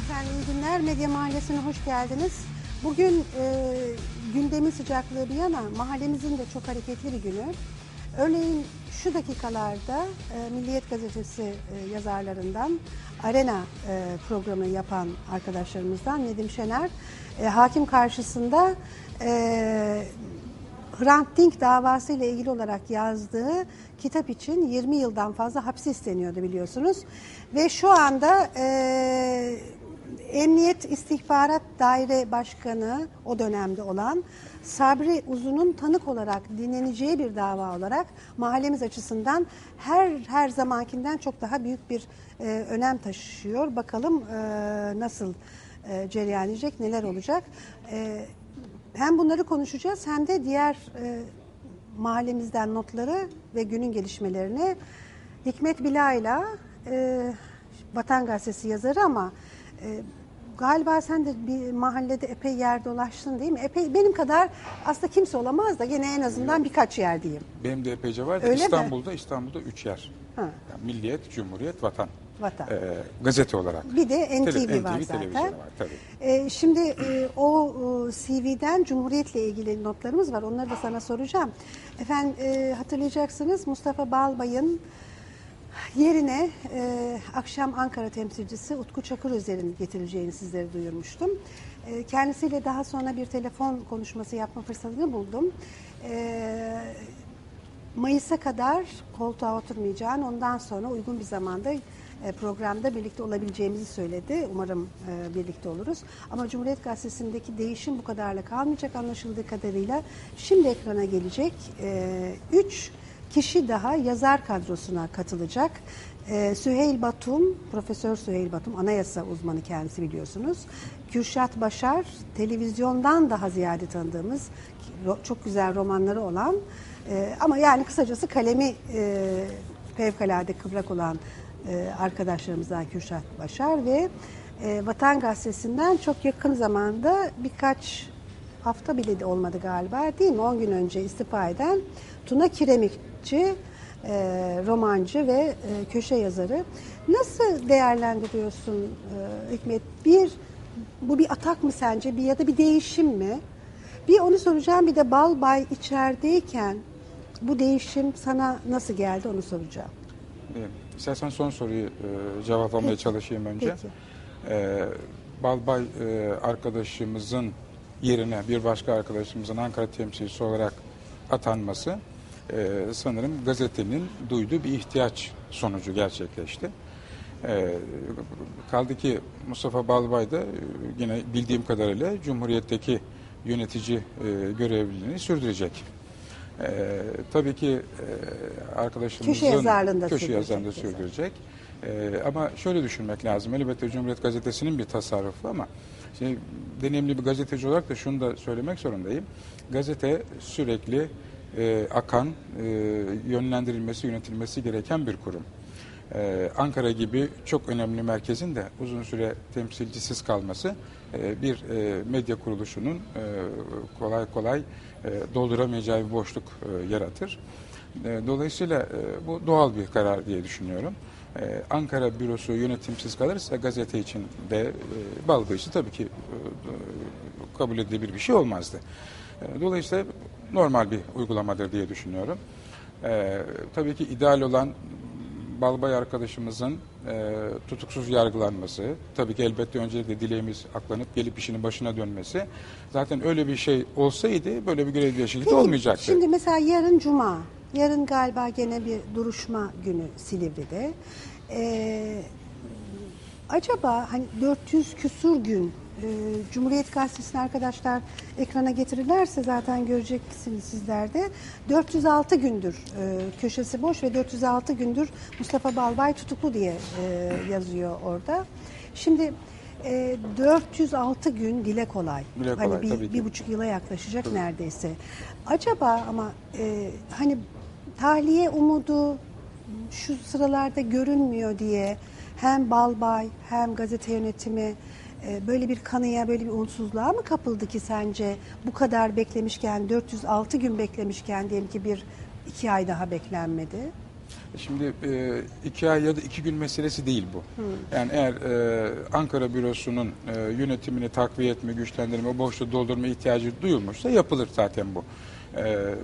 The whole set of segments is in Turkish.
Efendim iyi günler. Medya Mahallesi'ne hoş geldiniz. Bugün e, gündemin sıcaklığı bir yana mahallemizin de çok hareketli bir günü. Örneğin şu dakikalarda e, Milliyet Gazetesi e, yazarlarından Arena e, programı yapan arkadaşlarımızdan Nedim Şener e, hakim karşısında e, Hrant Dink davası ile ilgili olarak yazdığı kitap için 20 yıldan fazla hapis isteniyordu biliyorsunuz. Ve şu anda e, Emniyet İstihbarat Daire Başkanı o dönemde olan Sabri Uzun'un tanık olarak dinleneceği bir dava olarak mahallemiz açısından her her zamankinden çok daha büyük bir e, önem taşıyor. Bakalım e, nasıl e, cereyan edecek, neler olacak. E, hem bunları konuşacağız hem de diğer e, mahallemizden notları ve günün gelişmelerini Hikmet Bila'yla e, Vatan Gazetesi yazarı ama e, galiba sen de bir mahallede epey yer dolaştın değil mi? Epey benim kadar aslında kimse olamaz da gene en azından birkaç yer diyeyim. Benim de epeyce var. da Öyle mi? İstanbul'da İstanbul'da üç yer. Ha. Yani Milliyet, Cumhuriyet, Vatan. Vatan. Ee, gazete olarak. Bir de NTV Tele- var NTV zaten. var tabii. Ee, şimdi e, o e, CV'den Cumhuriyet'le ilgili notlarımız var. Onları da sana soracağım. Efendim e, hatırlayacaksınız Mustafa Balbay'ın yerine e, akşam Ankara temsilcisi Utku Çakırözer'in getirileceğini sizlere duyurmuştum. E, kendisiyle daha sonra bir telefon konuşması yapma fırsatını buldum. E, Mayıs'a kadar koltuğa oturmayacağını, ondan sonra uygun bir zamanda e, programda birlikte olabileceğimizi söyledi. Umarım e, birlikte oluruz. Ama Cumhuriyet Gazetesi'ndeki değişim bu kadarla kalmayacak anlaşıldığı kadarıyla. Şimdi ekrana gelecek. E, üç kişi daha yazar kadrosuna katılacak. E, Süheyl Batum, Profesör Süheyl Batum, anayasa uzmanı kendisi biliyorsunuz. Kürşat Başar, televizyondan daha ziyade tanıdığımız çok güzel romanları olan e, ama yani kısacası kalemi e, fevkalade kıvrak olan e, arkadaşlarımızdan Kürşat Başar ve e, Vatan Gazetesi'nden çok yakın zamanda birkaç hafta bile olmadı galiba değil mi? 10 gün önce istifa eden Tuna Kiremikçi, e, romancı ve e, köşe yazarı. Nasıl değerlendiriyorsun e, Hikmet? Bir, bu bir atak mı sence bir ya da bir değişim mi? Bir onu soracağım bir de Balbay içerideyken bu değişim sana nasıl geldi onu soracağım. Ee, İstersen son soruyu e, cevaplamaya Peki. çalışayım önce. Peki. Ee, Balbay e, arkadaşımızın yerine bir başka arkadaşımızın Ankara temsilcisi olarak atanması e, sanırım gazetenin duyduğu bir ihtiyaç sonucu gerçekleşti. Ee, kaldı ki Mustafa Balbay da e, yine bildiğim kadarıyla Cumhuriyet'teki yönetici e, görevliliğini sürdürecek. Ee, tabii ki e, arkadaşımızın Köşe yazarlığında köşe sürdürecek yazarlığında sürdürecek. Ee, ama şöyle düşünmek lazım. Elbette Cumhuriyet Gazetesi'nin bir tasarrufu ama şimdi deneyimli bir gazeteci olarak da şunu da söylemek zorundayım. Gazete sürekli e, akan, e, yönlendirilmesi, yönetilmesi gereken bir kurum. Ee, Ankara gibi çok önemli merkezin de uzun süre temsilcisiz kalması e, bir e, medya kuruluşunun e, kolay kolay e, dolduramayacağı bir boşluk e, yaratır. E, Dolayısıyla e, bu doğal bir karar diye düşünüyorum. E, Ankara bürosu yönetimsiz kalırsa gazete için de e, Balbay'ı tabii ki e, kabul edilebilir bir şey olmazdı. E, Dolayısıyla normal bir uygulamadır diye düşünüyorum. E, tabii ki ideal olan Balbay arkadaşımızın e, tutuksuz yargılanması, tabii ki elbette öncelikle dileğimiz aklanıp gelip işinin başına dönmesi. Zaten öyle bir şey olsaydı böyle bir görev değişikliği olmayacaktı. Şimdi mesela yarın Cuma, yarın galiba gene bir duruşma günü Silivri'de. Ee, acaba hani 400 küsur gün e, Cumhuriyet Gazetesi'ni arkadaşlar ekrana getirirlerse zaten göreceksiniz sizler de. 406 gündür e, köşesi boş ve 406 gündür Mustafa Balbay tutuklu diye e, yazıyor orada. Şimdi e, 406 gün dile kolay. Dile hani kolay, bir, tabii ki. bir buçuk yıla yaklaşacak neredeyse. Acaba ama e, hani tahliye umudu şu sıralarda görünmüyor diye hem Balbay hem gazete yönetimi e, böyle bir kanıya, böyle bir umutsuzluğa mı kapıldı ki sence bu kadar beklemişken, 406 gün beklemişken diyelim ki bir iki ay daha beklenmedi? Şimdi e, iki ay ya da iki gün meselesi değil bu. Yani eğer e, Ankara bürosunun e, yönetimini takviye etme, güçlendirme, boşluğu doldurma ihtiyacı duyulmuşsa yapılır zaten bu. E,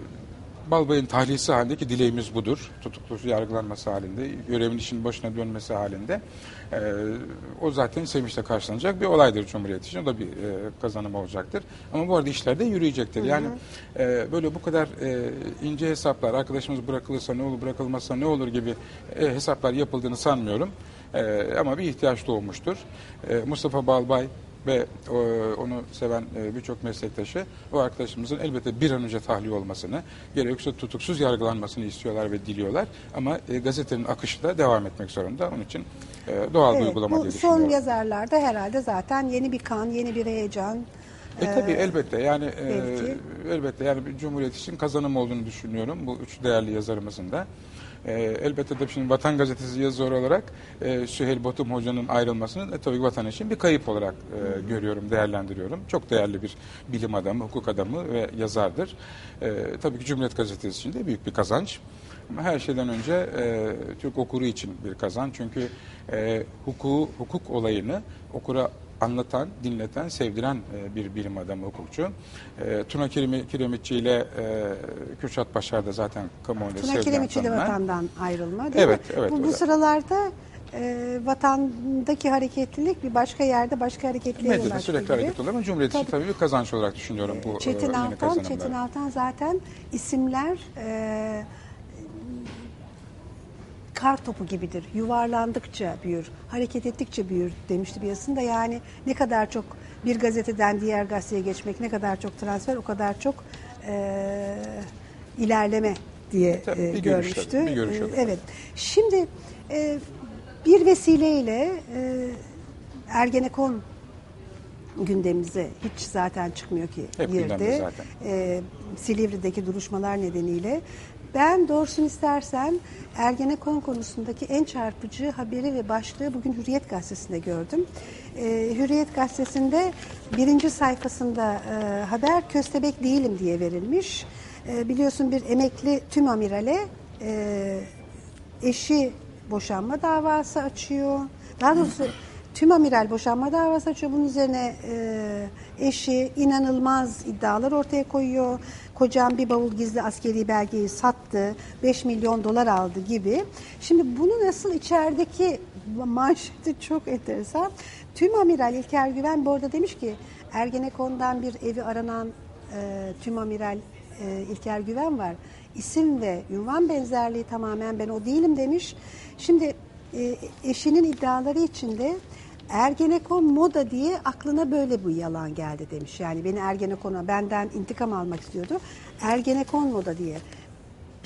Balbay'ın tahliyesi halindeki dileğimiz budur. Tutuklusu yargılanması halinde, görevin işin başına dönmesi halinde. E, o zaten sevinçle karşılanacak bir olaydır Cumhuriyet için. O da bir e, kazanım olacaktır. Ama bu arada işler de yürüyecektir. Yani e, böyle bu kadar e, ince hesaplar, arkadaşımız bırakılırsa ne olur, bırakılmazsa ne olur gibi e, hesaplar yapıldığını sanmıyorum. E, ama bir ihtiyaç doğmuştur. E, Mustafa Balbay ve e, onu seven e, birçok meslektaşı o arkadaşımızın elbette bir an önce tahliye olmasını, gerekirse tutuksuz yargılanmasını istiyorlar ve diliyorlar. Ama e, gazetenin akışı da devam etmek zorunda. Onun için e, doğal bir Evet, uygulama bu diye son düşünüyorum. yazarlarda herhalde zaten yeni bir kan, yeni bir heyecan. E tabii elbette yani e, elbette yani bir Cumhuriyet için kazanım olduğunu düşünüyorum bu üç değerli yazarımızın da. E, elbette de şimdi Vatan Gazetesi yazarı olarak e, Süheyl Batum Hoca'nın ayrılmasını e, tabii vatan için bir kayıp olarak e, görüyorum, değerlendiriyorum. Çok değerli bir bilim adamı, hukuk adamı ve yazardır. E, tabii ki Cumhuriyet Gazetesi için de büyük bir kazanç. Ama her şeyden önce e, Türk okuru için bir kazanç. Çünkü e, hukuku, hukuk olayını okura anlatan, dinleten, sevdiren e, bir bilim adamı, hukukçu. E, Tuna Kiremi- Kiremitçi ile e, Kürşat Başar da zaten kamuoyunda Tuna sevilen, Kiremiçi de vatandan ayrılma değil Evet, mi? evet, Bu, bu sıralarda e, vatandaki hareketlilik bir başka yerde başka hareketliğe yol açtı sürekli gibi. hareket oluyor ama Cumhuriyet için tabii bir kazanç olarak düşünüyorum bu e, Çetin yeni Altan. Çetin Altan zaten isimler e, kar topu gibidir. Yuvarlandıkça büyür, hareket ettikçe büyür demişti bir yazısında. Yani ne kadar çok bir gazeteden diğer gazeteye geçmek, ne kadar çok transfer, o kadar çok e, ilerleme diye Tabii, e, bir görüş görmüştü. tabii, bir görüş E, evet. Şimdi e, bir vesileyle e, Ergenekon gündemimize hiç zaten çıkmıyor ki Hep girdi. zaten. Ee, Silivri'deki duruşmalar nedeniyle. Ben doğrusunu istersen Ergenekon konusundaki en çarpıcı haberi ve başlığı bugün Hürriyet Gazetesi'nde gördüm. Ee, Hürriyet Gazetesi'nde birinci sayfasında e, haber köstebek değilim diye verilmiş. E, biliyorsun bir emekli tüm amirale e, eşi boşanma davası açıyor. Daha doğrusu tüm amiral boşanma davası açıyor. Bunun üzerine e, eşi inanılmaz iddialar ortaya koyuyor. Kocam bir bavul gizli askeri belgeyi sattı. 5 milyon dolar aldı gibi. Şimdi bunu nasıl içerideki manşeti çok enteresan. Tüm amiral İlker Güven bu arada demiş ki Ergenekon'dan bir evi aranan e, tüm amiral e, İlker Güven var. İsim ve ünvan benzerliği tamamen ben o değilim demiş. Şimdi e, eşinin iddiaları içinde Ergenekon moda diye aklına böyle bu yalan geldi demiş. Yani beni Ergenekon'a benden intikam almak istiyordu. Ergenekon moda diye.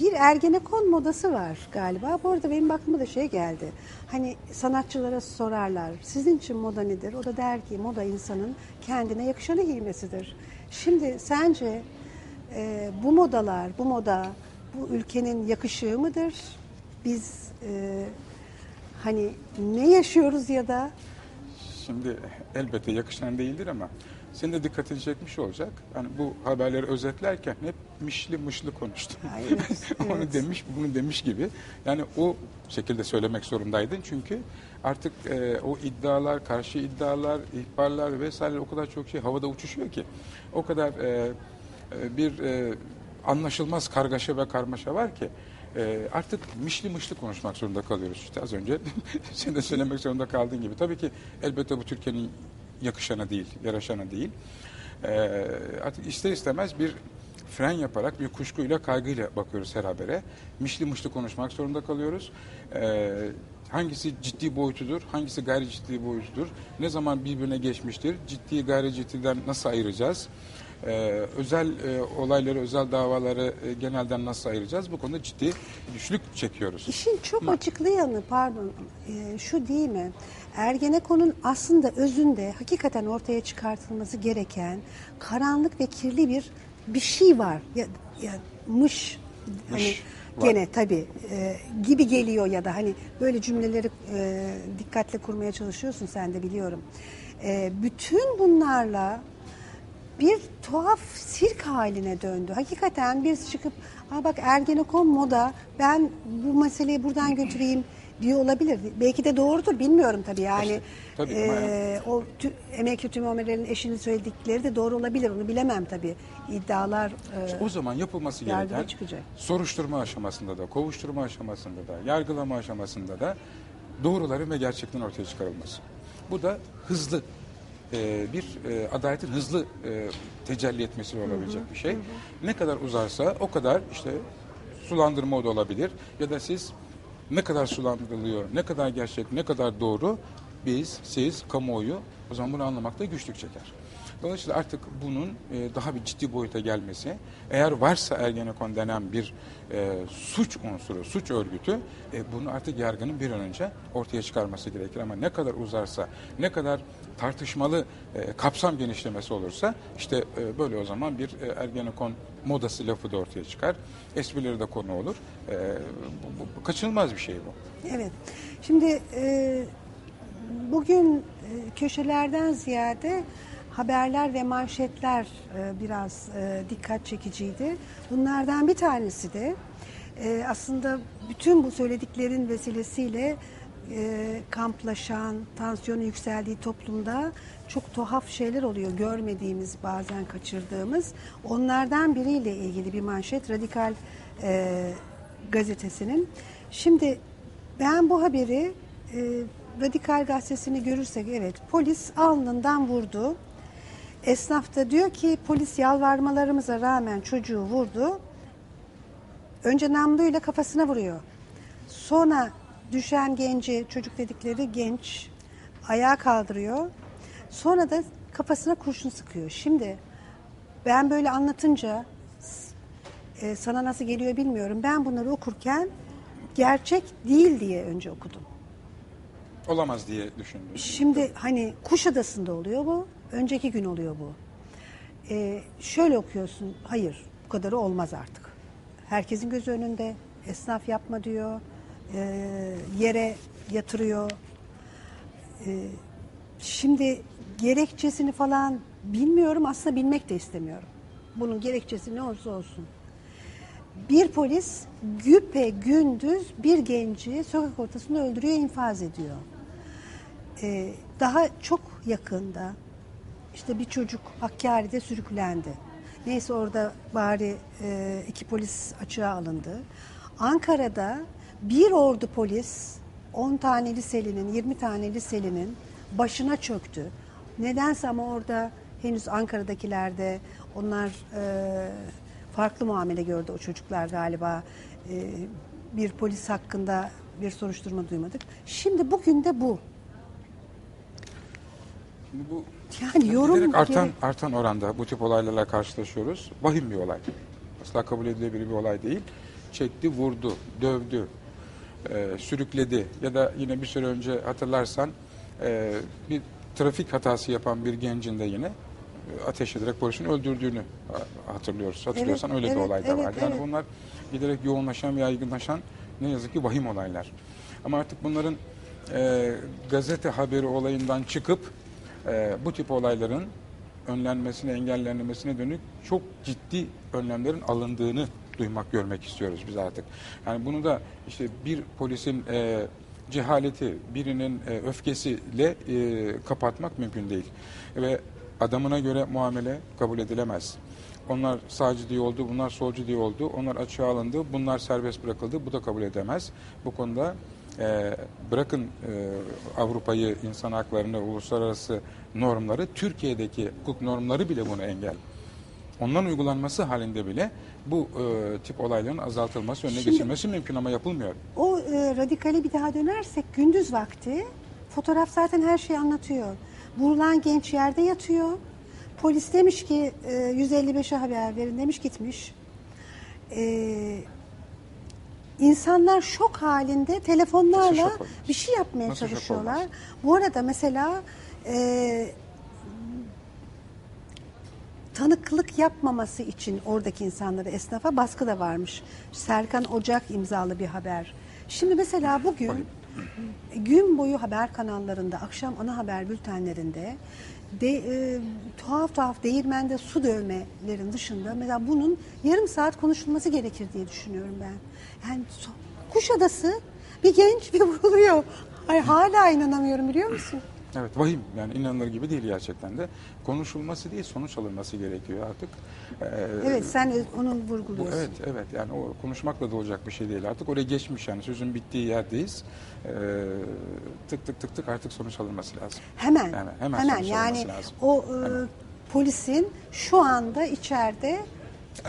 Bir Ergenekon modası var galiba. Bu arada benim aklıma da şey geldi. Hani sanatçılara sorarlar. Sizin için moda nedir? O da der ki moda insanın kendine yakışanı giymesidir. Şimdi sence e, bu modalar, bu moda bu ülkenin yakışığı mıdır? Biz e, hani ne yaşıyoruz ya da Şimdi elbette yakışan değildir ama senin de dikkatini çekmiş olacak. Hani bu haberleri özetlerken hep mişli mışlı konuştum. Ay, evet, Onu evet. demiş, bunu demiş gibi. Yani o şekilde söylemek zorundaydın çünkü artık e, o iddialar, karşı iddialar, ihbarlar vesaire o kadar çok şey havada uçuşuyor ki. O kadar e, e, bir e, anlaşılmaz kargaşa ve karmaşa var ki e, artık mişli mışlı konuşmak zorunda kalıyoruz. İşte az önce sen de söylemek zorunda kaldığın gibi. Tabii ki elbette bu Türkiye'nin yakışanı değil, yaraşanı değil. E, artık ister istemez bir fren yaparak bir kuşkuyla, kaygıyla bakıyoruz her habere. Mişli mışlı konuşmak zorunda kalıyoruz. E, hangisi ciddi boyutudur, hangisi gayri ciddi boyutudur, ne zaman birbirine geçmiştir, ciddi gayri ciddiden nasıl ayıracağız? Ee, özel e, olayları, özel davaları e, genelden nasıl ayıracağız? Bu konuda ciddi güçlük çekiyoruz. İşin çok açıklı yanı pardon e, şu değil mi? Ergenekon'un aslında özünde hakikaten ortaya çıkartılması gereken karanlık ve kirli bir bir şey var. Ya, ya mış hani Mış var. gene tabii e, gibi geliyor ya da hani böyle cümleleri e, dikkatle kurmaya çalışıyorsun sen de biliyorum. E, bütün bunlarla bir tuhaf sirk haline döndü. Hakikaten biz çıkıp Aa bak Ergenekon moda ben bu meseleyi buradan götüreyim diyor olabilir. Belki de doğrudur bilmiyorum tabii yani. tabii ama Ee, o tü, emekli tüm Ömer'in eşinin söyledikleri de doğru olabilir onu bilemem tabii. İddialar e, O zaman yapılması gereken çıkacak. soruşturma aşamasında da, kovuşturma aşamasında da, yargılama aşamasında da doğruların ve gerçeklerin ortaya çıkarılması. Bu da hızlı e, bir e, adaletin hızlı e, tecelli etmesiyle olabilecek bir şey. Ne kadar uzarsa o kadar işte sulandırma da olabilir ya da siz ne kadar sulandırılıyor, ne kadar gerçek, ne kadar doğru biz, siz, kamuoyu o zaman bunu anlamakta güçlük çeker. Dolayısıyla artık bunun e, daha bir ciddi boyuta gelmesi, eğer varsa Ergenekon denen bir e, suç unsuru, suç örgütü, e, bunu artık yargının bir an önce ortaya çıkarması gerekir. Ama ne kadar uzarsa, ne kadar tartışmalı e, kapsam genişlemesi olursa, işte e, böyle o zaman bir e, Ergenekon modası lafı da ortaya çıkar. Esprileri de konu olur. E, bu, bu- kaçınılmaz bir şey bu. Evet. Şimdi e, bugün e, köşelerden ziyade haberler ve manşetler e, biraz e, dikkat çekiciydi. Bunlardan bir tanesi de e, aslında bütün bu söylediklerin vesilesiyle kamplaşan, tansiyonu yükseldiği toplumda çok tuhaf şeyler oluyor. Görmediğimiz, bazen kaçırdığımız. Onlardan biriyle ilgili bir manşet Radikal e, gazetesinin. Şimdi ben bu haberi e, Radikal gazetesini görürsek evet polis alnından vurdu. Esnaf da diyor ki polis yalvarmalarımıza rağmen çocuğu vurdu. Önce namluyla kafasına vuruyor. Sonra düşen genci, çocuk dedikleri genç ayağa kaldırıyor. Sonra da kafasına kurşun sıkıyor. Şimdi ben böyle anlatınca e, sana nasıl geliyor bilmiyorum. Ben bunları okurken gerçek değil diye önce okudum. Olamaz diye düşündüm. Şimdi hani Kuşadası'nda oluyor bu, önceki gün oluyor bu. Ee, şöyle okuyorsun, hayır bu kadarı olmaz artık. Herkesin gözü önünde, esnaf yapma diyor, ee, yere yatırıyor. Ee, şimdi gerekçesini falan bilmiyorum, aslında bilmek de istemiyorum. Bunun gerekçesi ne olursa olsun. Bir polis güpe gündüz bir genci sokak ortasında öldürüyor, infaz ediyor. Ee, daha çok yakında işte bir çocuk Hakkari'de sürüklendi. Neyse orada bari e, iki polis açığa alındı. Ankara'da bir ordu polis 10 tane liselinin, 20 tane liselinin başına çöktü. Nedense ama orada henüz Ankara'dakilerde onlar e, farklı muamele gördü o çocuklar galiba. E, bir polis hakkında bir soruşturma duymadık. Şimdi bugün de bu. Şimdi bu Yani yorum giderek artan gerek- artan oranda bu tip olaylarla karşılaşıyoruz. Vahim bir olay. Asla kabul edilebilir bir olay değil. Çekti, vurdu, dövdü, e, sürükledi ya da yine bir süre önce hatırlarsan e, bir trafik hatası yapan bir gencin de yine e, ateş ederek polisin öldürdüğünü ha- hatırlıyoruz. Hatırlıyorsan Evet, öyle bir evet, olay da evet, vardı. Yani evet. bunlar giderek yoğunlaşan ve yaygınlaşan ne yazık ki vahim olaylar. Ama artık bunların e, gazete haberi olayından çıkıp e, bu tip olayların önlenmesine, engellenmesine dönük çok ciddi önlemlerin alındığını duymak, görmek istiyoruz biz artık. Yani bunu da işte bir polisin e, cehaleti, birinin e, öfkesiyle e, kapatmak mümkün değil. Ve adamına göre muamele kabul edilemez. Onlar sağcı diye oldu, bunlar solcu diye oldu, onlar açığa alındı, bunlar serbest bırakıldı, bu da kabul edemez. Bu konuda e, bırakın e, Avrupa'yı, insan haklarını, uluslararası normları, Türkiye'deki hukuk normları bile bunu engel. Onların uygulanması halinde bile bu e, tip olayların azaltılması, önüne Şimdi- geçilmesi mümkün ama yapılmıyor. O e, radikale bir daha dönersek gündüz vakti fotoğraf zaten her şeyi anlatıyor. Vurulan genç yerde yatıyor. Polis demiş ki e, 155'e haber verin demiş gitmiş. E, insanlar şok halinde telefonlarla şok bir şey yapmaya Nasıl çalışıyorlar. Bu arada mesela e, tanıklık yapmaması için oradaki insanlara, esnafa baskı da varmış. Serkan Ocak imzalı bir haber. Şimdi mesela bugün gün boyu haber kanallarında, akşam ana haber bültenlerinde de, e, tuhaf tuhaf değirmende su dövmelerin dışında mesela bunun yarım saat konuşulması gerekir diye düşünüyorum ben. Yani Kuşadası bir genç bir vuruluyor. Ay, hala inanamıyorum biliyor musun? Evet vahim yani inanılır gibi değil gerçekten de. Konuşulması değil sonuç alınması gerekiyor artık. Ee, Evet sen onu Bu, vurguluyorsun. evet evet yani o konuşmakla da olacak bir şey değil artık oraya geçmiş yani sözün bittiği yerdeyiz. Ee, tık tık tık tık artık sonuç alınması lazım. Hemen. Yani hemen hemen, sonuç yani lazım. o e, polisin şu anda içeride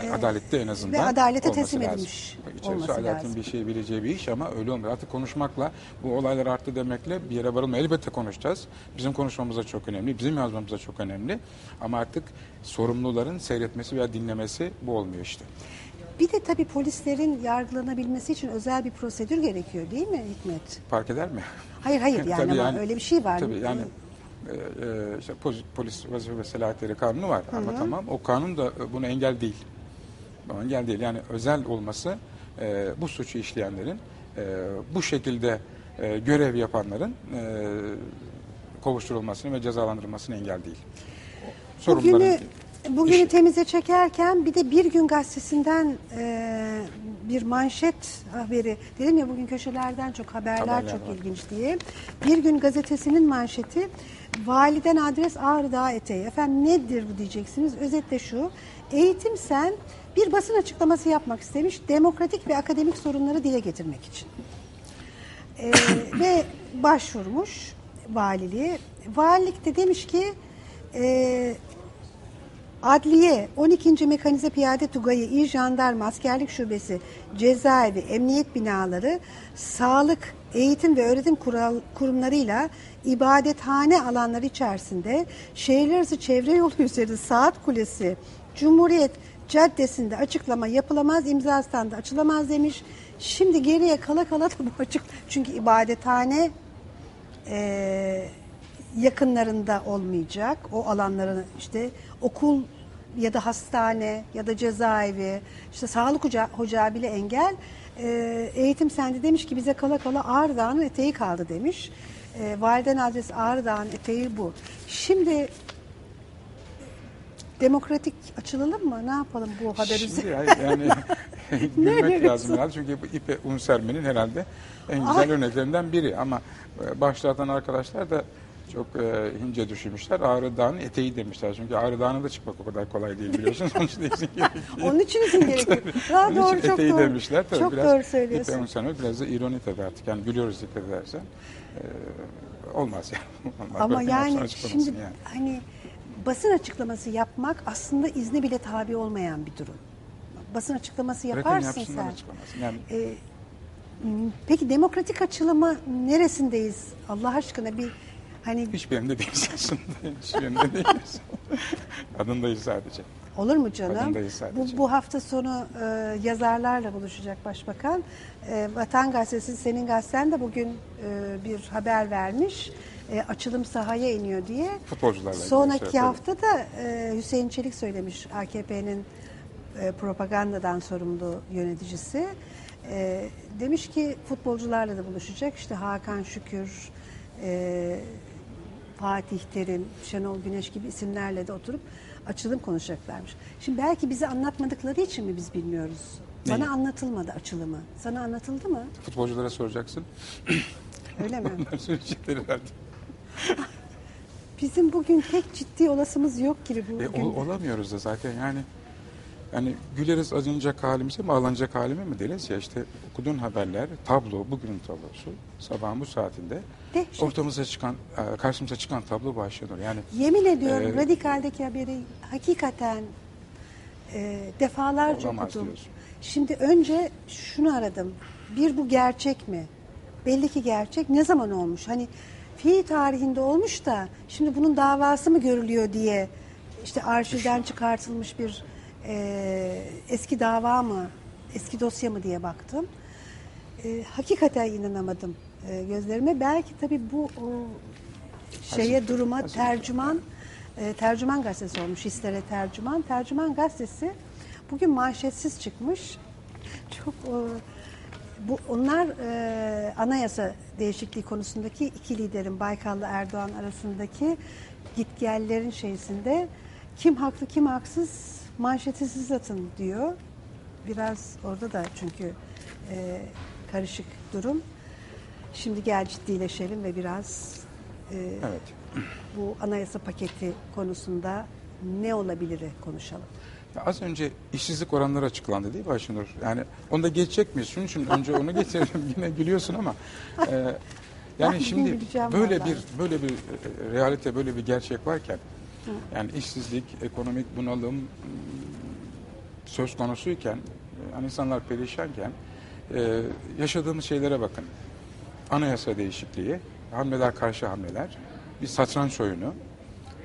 e, Adalette en azından ve adalete teslim lazım. edilmiş İçerisi olması adaletin lazım. bir şey bileceği bir iş ama öyle olmuyor. Artık konuşmakla bu olaylar arttı demekle bir yere varılmıyor. Elbette konuşacağız. Bizim konuşmamız da çok önemli. Bizim yazmamız da çok önemli. Ama artık sorumluların seyretmesi veya dinlemesi bu olmuyor işte. Bir de tabii polislerin yargılanabilmesi için özel bir prosedür gerekiyor değil mi Hikmet? Fark eder mi? Hayır hayır yani ama öyle bir şey var. Tabii yani e, e, işte polis, vazife ve selahiyetleri kanunu var ama tamam o kanun da e, buna engel değil. Engel değil. Yani özel olması e, bu suçu işleyenlerin e, bu şekilde e, görev yapanların e, kovuşturulmasını ve cezalandırılmasını engel değil. Sorumluların Bugünü, bugünü işi. temize çekerken bir de Bir Gün Gazetesi'nden e, bir manşet haberi. Dedim ya bugün köşelerden çok haberler, Haberler çok var. ilginç diye. Bir Gün Gazetesi'nin manşeti Validen adres Ağrı Dağı eteği. Efendim nedir bu diyeceksiniz. Özetle şu. Eğitim Sen bir basın açıklaması yapmak istemiş. Demokratik ve akademik sorunları dile getirmek için. Ee, ve başvurmuş valiliğe. Valilik de demiş ki e, Adliye, 12. Mekanize Piyade Tugayı, İl Jandarma, Askerlik Şubesi, Cezaevi, Emniyet Binaları, Sağlık, Eğitim ve Öğretim kural, kurumlarıyla ibadethane alanları içerisinde şehirler arası çevre yolu üzeri Saat Kulesi, Cumhuriyet Caddesi'nde açıklama yapılamaz, imza standı açılamaz demiş. Şimdi geriye kala kala da bu açık. Çünkü ibadethane e, yakınlarında olmayacak. O alanların işte okul ya da hastane ya da cezaevi, işte sağlık hoca, hocağı bile engel. E, eğitim sendi demiş ki bize kala kala Ağrı eteği kaldı demiş. E, validen adresi Ağrı Dağı'nın eteği bu. Şimdi demokratik açılalım mı? Ne yapalım bu haber üzerine? Hayır, yani gülmek lazım herhalde çünkü bu ipe un sermenin herhalde en güzel örneklerinden biri ama e, başlatan arkadaşlar da çok e, ince düşünmüşler. Ağrı Dağı'nın eteği demişler. Çünkü Ağrı Dağı'na da çıkmak o kadar kolay değil biliyorsunuz. Onun için izin gerekiyor. Onun için izin gerekiyor. Daha Onun doğru, için çok eteği doğru. demişler. Tabii çok biraz doğru ipe söylüyorsun. un sermek biraz da ironi tabii artık. Yani gülüyoruz dikkat edersen. E, olmaz yani. Olmaz. Ama yapsın yani şimdi yani. hani basın açıklaması yapmak aslında izne bile tabi olmayan bir durum. Basın açıklaması yaparsın sen. Yani Ee, peki demokratik açılımı neresindeyiz? Allah aşkına bir hani hiçbirinde değiliz aslında. Hiçbirinde değiliz. Adındayız sadece. olur mu canım? Bu, bu hafta sonu e, yazarlarla buluşacak başbakan. E, Vatan Gazetesi, senin gazetten de bugün e, bir haber vermiş. E, açılım sahaya iniyor diye. Futbolcularla Sonraki şey, hafta da e, Hüseyin Çelik söylemiş AKP'nin e, propagandadan sorumlu yöneticisi. E, demiş ki futbolcularla da buluşacak. İşte Hakan Şükür, e, Fatih Terim, Şenol Güneş gibi isimlerle de oturup açılım konuşacaklarmış. Şimdi belki bize anlatmadıkları için mi biz bilmiyoruz? Bana Neyi? anlatılmadı açılımı. Sana anlatıldı mı? Futbolculara soracaksın. Öyle mi? Onlar söyleyecekler herhalde. Bizim bugün pek ciddi olasımız yok gibi bu E, ol- olamıyoruz da zaten yani. Yani güleriz acınacak halimize mi ağlanacak halime mi deriz ya işte okuduğun haberler, tablo, bugünün tablosu sabahın bu saatinde Dehşet. ortamıza çıkan, e, karşımıza çıkan tablo Ayşenur. Yani Yemin ediyorum Ee, radikaldeki haberi hakikaten e, defalarca okudum. diyorsun. Şimdi önce şunu aradım. Bir bu gerçek mi? Belli ki gerçek. Ne zaman olmuş? Hani fiil tarihinde olmuş da şimdi bunun davası mı görülüyor diye işte arşivden çıkartılmış bir e, eski dava mı, eski dosya mı diye baktım. E, hakikaten inanamadım e, gözlerime. Belki tabii bu o, şeye Hazır. duruma Hazır. tercüman e, tercüman gazetesi olmuş hislere tercüman. Tercüman gazetesi bugün manşetsiz çıkmış. Çok e, bu onlar e, anayasa değişikliği konusundaki iki liderin Baykal'la Erdoğan arasındaki gitgellerin şeysinde kim haklı kim haksız manşeti siz atın diyor. Biraz orada da çünkü e, karışık durum. Şimdi gel ciddileşelim ve biraz e, Evet. bu anayasa paketi konusunda ne olabilir konuşalım. Ya Az önce işsizlik oranları açıklandı değil mi Ayşenur? Yani onda geçecek miyiz? Şunun için önce onu geçelim. Yine gülüyorsun ama. e, yani Ben şimdi güleceğim böyle vallahi. bir böyle bir e, realite, böyle bir gerçek varken yani işsizlik, ekonomik bunalım m, söz konusuyken, yani insanlar perişanken e, yaşadığımız şeylere bakın. Anayasa değişikliği, hamleler karşı hamleler, bir satranç oyunu,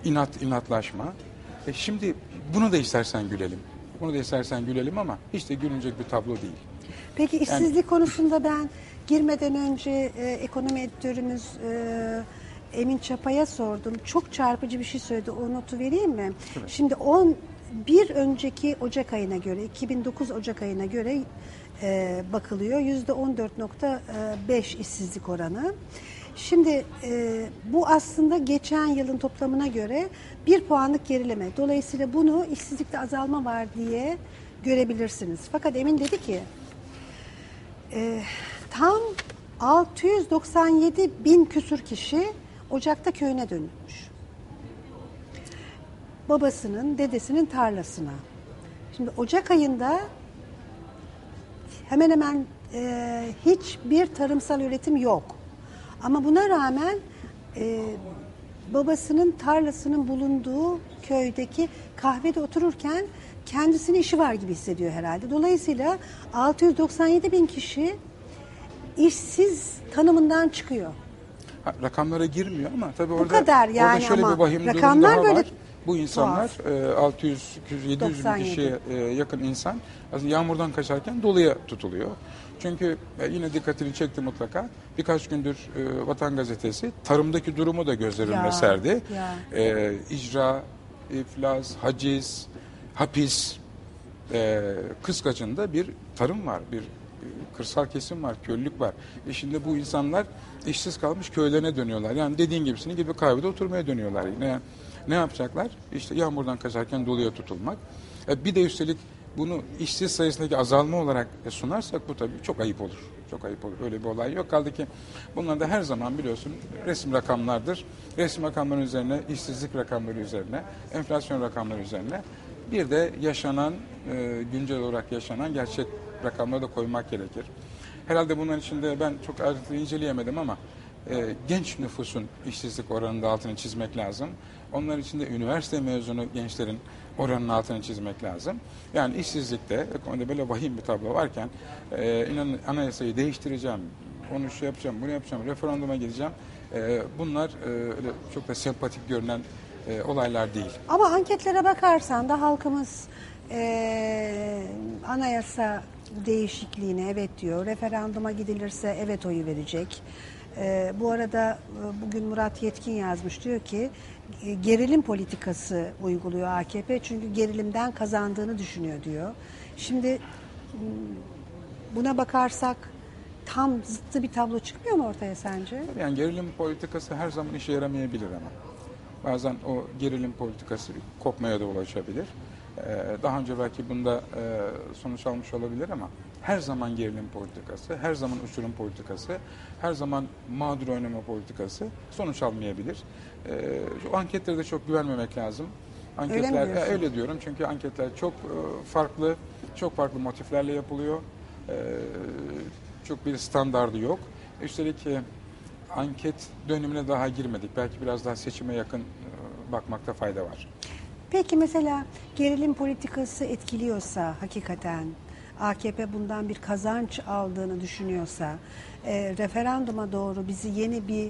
inat inatlaşma. E şimdi bunu da istersen gülelim. Bunu da istersen gülelim ama hiç de gülünecek bir tablo değil. Peki işsizlik konusunda ben girmeden önce e, ekonomi editörümüz e, Emin Çapa'ya sordum. Çok çarpıcı bir şey söyledi. O notu vereyim mi? Şimdi 10 bir önceki Ocak ayına göre 2009 Ocak ayına göre e, bakılıyor. %14.5 işsizlik oranı. Şimdi e, bu aslında geçen yılın toplamına göre bir puanlık gerileme. Dolayısıyla bunu işsizlikte azalma var diye görebilirsiniz. Fakat Emin dedi ki e, tam 697 bin küsür kişi Ocak'ta köyüne dönülmüş. Babasının, dedesinin tarlasına. Şimdi Ocak ayında hemen hemen e, hiçbir tarımsal üretim yok. Ama buna rağmen e, babasının tarlasının bulunduğu köydeki kahvede otururken kendisinin işi var gibi hissediyor herhalde. Dolayısıyla 697 bin kişi işsiz tanımından çıkıyor. Ha, rakamlara girmiyor ama tabii orada, kadar orada yani şöyle ama bir vahim durum rakamlar daha böyle var. Bu insanlar e, 600, 700 bin 97. kişiye e, yakın insan aslında yağmurdan kaçarken doluya tutuluyor. Çünkü e, yine dikkatini çekti mutlaka. Birkaç gündür e, Vatan Gazetesi tarımdaki durumu da göz önüne Ya, serdi. ya. E, icra, iflas, haciz, hapis, e, kıskacında bir tarım var, bir e, kırsal kesim var, köylülük var. E şimdi bu insanlar işsiz kalmış köylerine dönüyorlar. Yani dediğin gibisini gibi kahvede oturmaya dönüyorlar. Ne, ne yapacaklar? İşte yağmurdan kaçarken doluya tutulmak. E bir de üstelik bunu işsiz sayısındaki azalma olarak e, sunarsak bu tabii çok ayıp olur. Çok ayıp olur. Öyle bir olay yok. Kaldı ki bunlar da her zaman biliyorsun resim rakamlardır. Resim rakamları üzerine, işsizlik rakamları üzerine, enflasyon rakamları üzerine bir de yaşanan, e, güncel olarak yaşanan gerçek rakamları da koymak gerekir. Herhalde bunların içinde ben çok ayrıntılı inceleyemedim ama e, genç nüfusun işsizlik oranının da altını çizmek lazım. Onların içinde üniversite mezunu gençlerin oranının altını çizmek lazım. Yani işsizlikte, ekonomide böyle vahim bir tablo varken e, inanın anayasayı değiştireceğim, onu şey yapacağım, bunu yapacağım, referanduma gideceğim. E, bunlar e, öyle çok da sempatik görünen e, olaylar değil. Ama anketlere bakarsan da halkımız eee, anayasa değişikliğine evet diyor. Referanduma gidilirse evet oyu verecek. Eee, bu arada e, bugün Murat Yetkin yazmış diyor ki e, gerilim politikası uyguluyor AKP çünkü gerilimden kazandığını düşünüyor diyor. Şimdi m, buna bakarsak tam zıttı bir tablo çıkmıyor mu ortaya sence? Yani gerilim politikası her zaman işe yaramayabilir ama. Bazen o gerilim politikası kopmaya da ulaşabilir. Ee, Daha önce belki bunda e, sonuç almış olabilir ama her zaman gerilim politikası, her zaman uçurum politikası, her zaman mağdur oynama politikası sonuç almayabilir. Ee, Şu anketlere de çok güvenmemek lazım. Öyle Anketler, diyorsun? E, öyle diyorum çünkü anketler çok e, farklı, çok farklı motiflerle yapılıyor. Ee, Çok bir standardı yok. Üstelik e, anket dönemine daha girmedik. Belki biraz daha seçime yakın e, bakmakta fayda var. Peki mesela gerilim politikası etkiliyorsa hakikaten AKP bundan bir kazanç aldığını düşünüyorsa e, referanduma doğru bizi yeni bir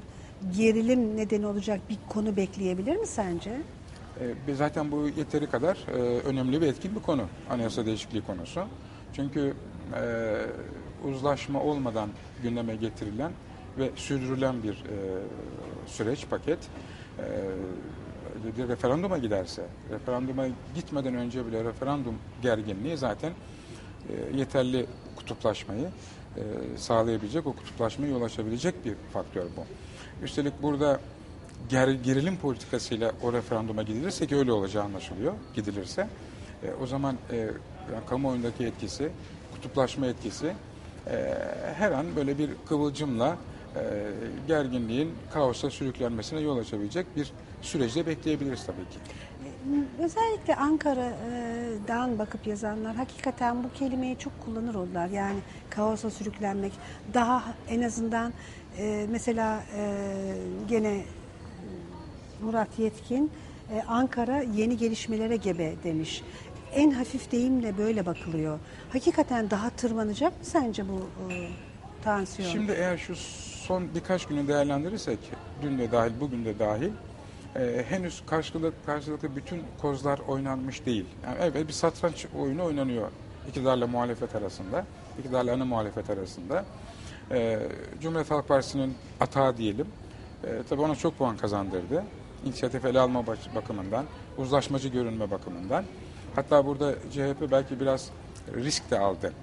gerilim nedeni olacak bir konu bekleyebilir mi sence? E, Zaten bu yeteri kadar e, önemli ve etkin bir konu. Anayasa değişikliği konusu. Çünkü e, uzlaşma olmadan gündeme getirilen ve sürdürülen bir e, süreç, paket. E, referanduma giderse, referanduma gitmeden önce bile referandum gerginliği zaten yeterli kutuplaşmayı e, sağlayabilecek, o kutuplaşmaya yol açabilecek bir faktör bu. Üstelik burada ger, gerilim politikasıyla o referanduma gidilirse ki öyle olacağı anlaşılıyor gidilirse e, o zaman e, kamuoyundaki etkisi, kutuplaşma etkisi e, her an böyle bir kıvılcımla e, gerginliğin kaosa sürüklenmesine yol açabilecek bir süreçte bekleyebiliriz tabii ki. Özellikle Ankara'dan bakıp yazanlar hakikaten bu kelimeyi çok kullanır oldular. Yani kaosa sürüklenmek. Daha en azından e, mesela e, gene Murat Yetkin e, Ankara yeni gelişmelere gebe demiş. En hafif deyimle böyle bakılıyor. Hakikaten daha tırmanacak mı sence bu tansiyon? Şimdi eğer şu son birkaç günü değerlendirirsek, dün de dahil, bugün de dahil, e, henüz karşılıklı, karşılıklı bütün kozlar oynanmış değil. Yani evet bir satranç oyunu oynanıyor iktidarla muhalefet arasında, iktidarla ana muhalefet arasında. E, Cumhuriyet Halk Partisi'nin atağı diyelim, e, tabii ona çok puan kazandırdı. İnisiyatif ele alma bakımından, uzlaşmacı görünme bakımından. Hatta burada CHP belki biraz risk de aldı.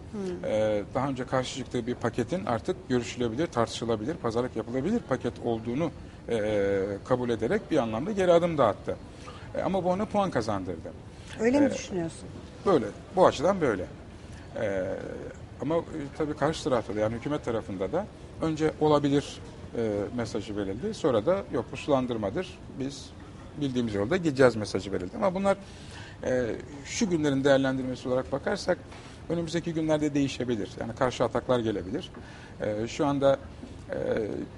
Ee, daha önce karşı çıktığı bir paketin artık görüşülebilir, tartışılabilir, pazarlık yapılabilir paket olduğunu e, kabul ederek bir anlamda geri adım da attı. E, ama bu ona puan kazandırdı. Öyle mi e, düşünüyorsun? Böyle, bu açıdan böyle. Ee, ama e, tabii karşı tarafta da yani hükümet tarafında da önce olabilir e, mesajı verildi. Sonra da yok bu sulandırmadır. Biz bildiğimiz yolda gideceğiz mesajı verildi. Ama bunlar e, şu günlerin değerlendirmesi olarak bakarsak önümüzdeki günlerde değişebilir. Yani karşı ataklar gelebilir. E, şu anda e,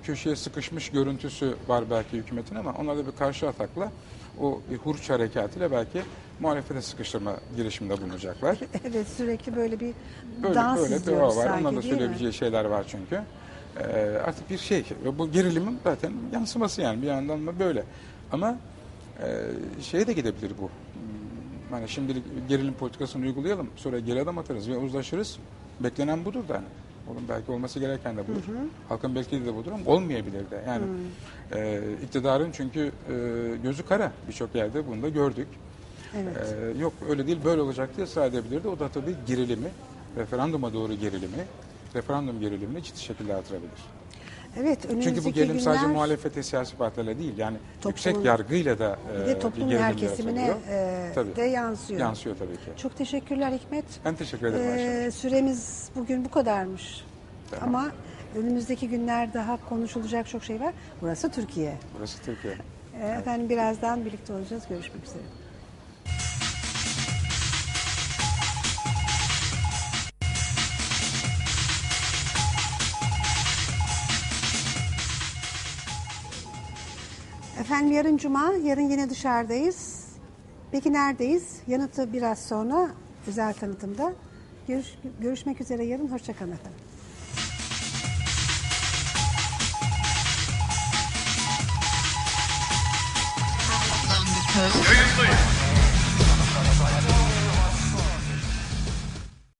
köşeye sıkışmış görüntüsü var belki hükümetin ama onlarda bir karşı atakla o hurç harekatıyla belki muhalefete sıkıştırma girişiminde bulunacaklar. Evet sürekli böyle bir Böyle dans böyle bir izliyoruz var. sanki Onların da değil mi? söyleyebileceği şeyler var çünkü. Ee, artık bir şey. Bu gerilimin zaten yansıması yani bir yandan da böyle. Ama e, şeye de gidebilir bu. Hmm, Hani şimdilik gerilim politikasını uygulayalım. Sonra geri adım atarız ve uzlaşırız. Beklenen budur da hani. Oğlum belki olması gereken de budur. Halkın beklediği de budur ama olmayabilir de. Yani e, iktidarın çünkü e, gözü kara birçok yerde bunu da gördük. Evet. Ee, yok öyle değil böyle olacak diye ısrar edebilirdi. O da tabii gerilimi, referanduma doğru gerilimi, referandum gerilimini ciddi şekilde artırabilir. Evet, önümüzdeki Çünkü bu gerilim sadece günler muhalefete, siyasi partilerle değil. Yani Toplumun- yüksek yargıyla da bir e, de toplumun gerilim her kesimine e, Tabii. de yansıyor. Yansıyor tabii ki. Çok teşekkürler Hikmet. Ben teşekkür ederim. Ee, süremiz bugün bu kadarmış. Tamam. Ama önümüzdeki günler daha konuşulacak çok şey var. Burası Türkiye. Burası Türkiye. Ee, efendim birazdan birlikte olacağız. Görüşmek üzere. Efendim yarın cuma, yarın yine dışarıdayız. Peki neredeyiz? Yanıtı biraz sonra özel tanıtımda. Görüş, görüşmek üzere yarın. Hoşçakalın efendim. Coast.